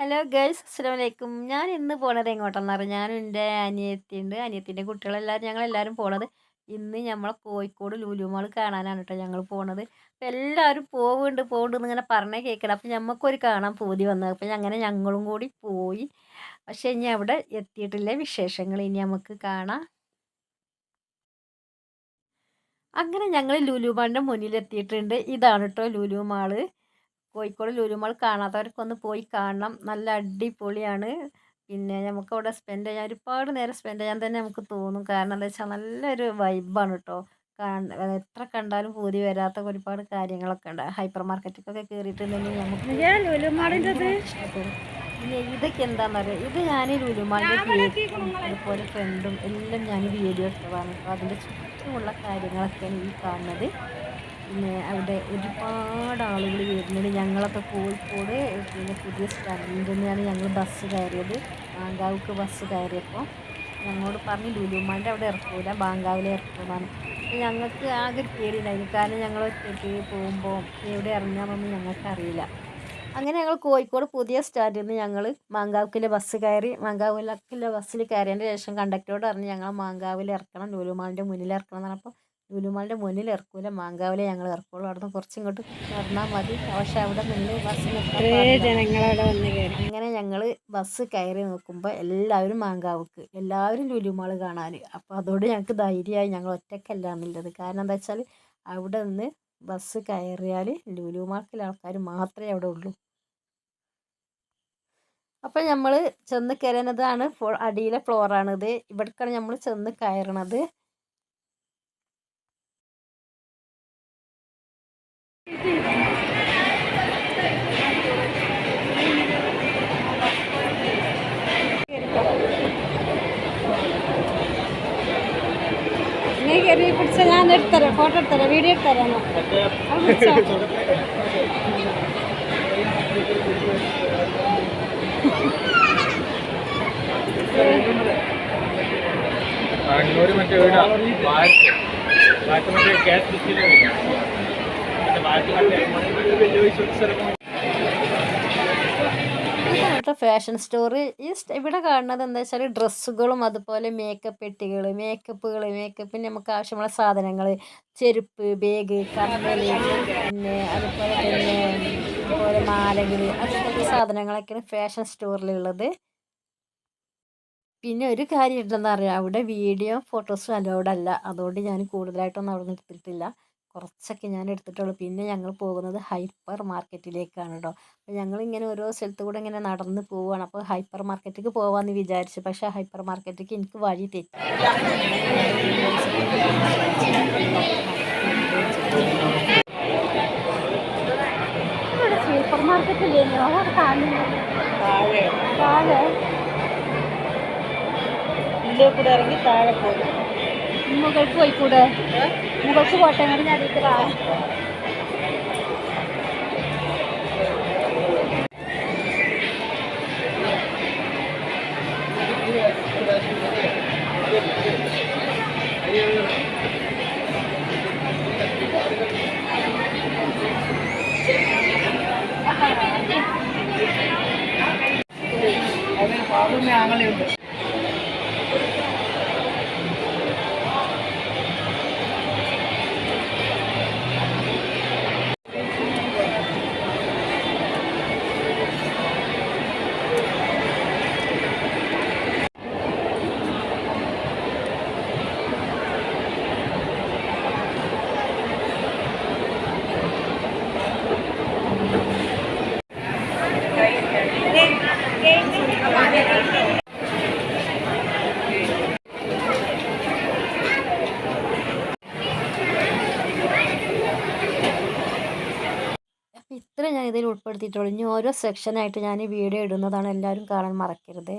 Hello girls അസ്സലാമലൈക്കും. ഞാൻ ഇന്ന് പോണത് എങ്ങോട്ടാണെന്ന് പറഞ്ഞു ഞാനും എന്റെ അനിയത്തിയുണ്ട്. അനിയത്തിന്റെ കുട്ടികളെല്ലാവരും ഞങ്ങളെല്ലാവരും പോണത് ഇന്ന് നമ്മളെ കോഴിക്കോട് ലൂലുമാൾ കാണാനാണ് കേട്ടോ ഞങ്ങൾ പോണത്. അപ്പോൾ എല്ലാവരും പോവുന്നുണ്ട് പോകുന്നുണ്ട് ഇങ്ങനെ പറഞ്ഞേ കേൾക്കണം അപ്പോൾ ഞമ്മക്കൊരു കാണാൻ പൂതി വന്നത്. അപ്പം അങ്ങനെ ഞങ്ങളും കൂടി പോയി. പക്ഷേ ഇനി അവിടെ എത്തിയിട്ടില്ല വിശേഷങ്ങൾ. ഇനി നമുക്ക് കാണാം. അങ്ങനെ ഞങ്ങൾ ലുലുമാളിന്റെ മുന്നിലെത്തിയിട്ടുണ്ട്. ഇതാണ് കേട്ടോ ലുലു മാൾ കോഴിക്കോട് ലുരുമൾ കാണാത്തവർക്ക് ഒന്ന് പോയി കാണണം. നല്ല അടിപൊളിയാണ്. പിന്നെ നമുക്ക് അവിടെ സ്പെൻഡ് ചെയ്യാൻ ഒരുപാട് നേരം സ്പെൻഡ് ചെയ്യാൻ തന്നെ നമുക്ക് തോന്നും. കാരണം എന്താ വെച്ചാൽ നല്ലൊരു വൈബാണ് കേട്ടോ എത്ര കണ്ടാലും പൂതി വരാത്ത ഒരുപാട് കാര്യങ്ങളൊക്കെ ഉണ്ട്. ഹൈപ്പർ മാർക്കറ്റിലൊക്കെ കയറിയിട്ടുണ്ടെങ്കിൽ നമുക്ക് പിന്നെ ഇതൊക്കെ എന്താണെന്ന് പറയുക ഇത് ഞാൻ ലുലുമാളിന്റെ കേക്കും അതുപോലെ ഫ്രണ്ടും എല്ലാം ഞാൻ വീഡിയോ എടുത്തതാണ്. അപ്പോൾ അതിന്റെ ചുറ്റുമുള്ള കാര്യങ്ങളൊക്കെയാണ് ഈ കാണുന്നത്. പിന്നെ അവിടെ ഒരുപാട് ആളുകൾ വരുന്നുണ്ട്. ഞങ്ങളൊക്കെ കോഴിക്കോട് പിന്നെ പുതിയ സ്റ്റാൻഡിൽ നിന്നാണ് ഞങ്ങൾ ബസ് കയറിയത്. ബാങ്കാവുക്ക് ബസ് കയറിയപ്പോൾ ഞങ്ങളോട് പറഞ്ഞ് ലുലുമാന്റെ അവിടെ ഇറക്കൂല ബാങ്കാവിലെ ഇറക്കുമെന്നാണ് ഞങ്ങൾക്ക് ആകെ ഒരു പേടിയുണ്ടായിരുന്നു. കാരണം ഞങ്ങൾ ഒറ്റയ്ക്ക് പോകുമ്പോൾ എവിടെ ഇറങ്ങാമെന്ന് ഞങ്ങൾക്കറിയില്ല. അങ്ങനെ ഞങ്ങൾ കോഴിക്കോട് പുതിയ സ്റ്റാൻഡിൽ നിന്ന് ഞങ്ങൾ മാങ്കാവിലെ ബസ് കയറി മാങ്കാവിലെ ബസ്സിൽ കയറിയതിന്റെ ശേഷം കണ്ടക്ടറോട് പറഞ്ഞ് ഞങ്ങൾ മാങ്കാവിൽ ഇറക്കണം ലുലുമാളിന്റെ മുന്നിൽ ഇറക്കണം എന്ന് പറഞ്ഞപ്പോൾ ലുലുമാളിന്റെ മുന്നിൽ ഇറക്കൂല. മാങ്കാവിലെ ഞങ്ങൾ ഇറക്കുള്ളൂ. അവിടെ കുറച്ച് ഇങ്ങോട്ട് നടന്നാൽ മതി. പക്ഷെ അവിടെ നിന്ന് ബസ് അങ്ങനെ ഞങ്ങൾ ബസ് കയറി നോക്കുമ്പോൾ എല്ലാവരും മാങ്കാവ്ക്ക് എല്ലാവരും ലുലുമാൾ കാണാൻ അപ്പോൾ അതോടെ ഞങ്ങൾക്ക് ധൈര്യമായി ഞങ്ങൾ ഒറ്റക്കല്ല എന്നുള്ളത് കാരണം എന്താ വെച്ചാൽ അവിടെ നിന്ന് ബസ് കയറിയാൽ ലുലുമാൾക്കിലെ ആൾക്കാർ മാത്രമേ അവിടെ ഉള്ളൂ. അപ്പോൾ നമ്മൾ ചെന്ന് കയറുന്നതാണ് അടിയിലെ ഫ്ലോറാണിത് ഇവിടേക്കാണ് നമ്മൾ ചെന്ന് കയറണത്. ಸೊ ನಾನು ಇಡ್ತಾರೆ ಫೋಟೋ ಇಡ್ತಾರೆ ವೀಡಿಯೋ ಇಡ್ತಾರೆ ಮತ್ತೆ ഇവിടുത്തെ ഫാഷൻ സ്റ്റോർ ഈ ഇവിടെ കാണുന്നത് എന്താ വെച്ചാൽ ഡ്രസ്സുകളും അതുപോലെ മേക്കപ്പ് പെട്ടികൾ മേക്കപ്പുകൾ മേക്കപ്പിന് നമുക്ക് ആവശ്യമുള്ള സാധനങ്ങൾ ചെരുപ്പ് ബാഗ് കമ്മൽ പിന്നെ അതുപോലെ തന്നെ അതുപോലെ മാലകൾ അതുപോലത്തെ സാധനങ്ങളൊക്കെയാണ് ഫാഷൻ സ്റ്റോറിലുള്ളത് പിന്നെ ഒരു കാര്യം ഉണ്ടെന്ന് അറിയാം അവിടെ വീഡിയോ ഫോട്ടോസും അലൗഡ് അല്ല. അതുകൊണ്ട് ഞാൻ കൂടുതലായിട്ടൊന്നും അവിടെ നിന്ന് എടുത്തിട്ടില്ല കുറച്ചൊക്കെ ഞാൻ എടുത്തിട്ടുള്ളൂ. പിന്നെ ഞങ്ങൾ പോകുന്നത് ഹൈപ്പർ മാർക്കറ്റിലേക്കാണ് കേട്ടോ. അപ്പോൾ ഞങ്ങൾ ഇങ്ങനെ ഓരോ സ്ഥലത്ത് കൂടെ ഇങ്ങനെ നടന്ന് പോവുകയാണ് അപ്പോൾ ഹൈപ്പർ മാർക്കറ്റിലേക്ക് പോകാമെന്ന് വിചാരിച്ചു. പക്ഷേ ഹൈപ്പർ മാർക്കറ്റിലേക്ക് എനിക്ക് വഴി തെറ്റി. താഴെ. താഴെ. ഇറങ്ങി താഴെ പോകും മുകൾക്ക് പോയിക്കൂടെ? മുകൾക്ക് പോട്ടെ ഞാൻ അതിലേക്ക് താഴെ ഞാൻ ഇതിൽ ഉൾപ്പെടുത്തിയിട്ടുള്ളൂ. ഇനി ഓരോ സെക്ഷനായിട്ട് ഞാൻ വീഡിയോ ഇടുന്നതാണ് എല്ലാവരും കാണാൻ മറക്കരുത്.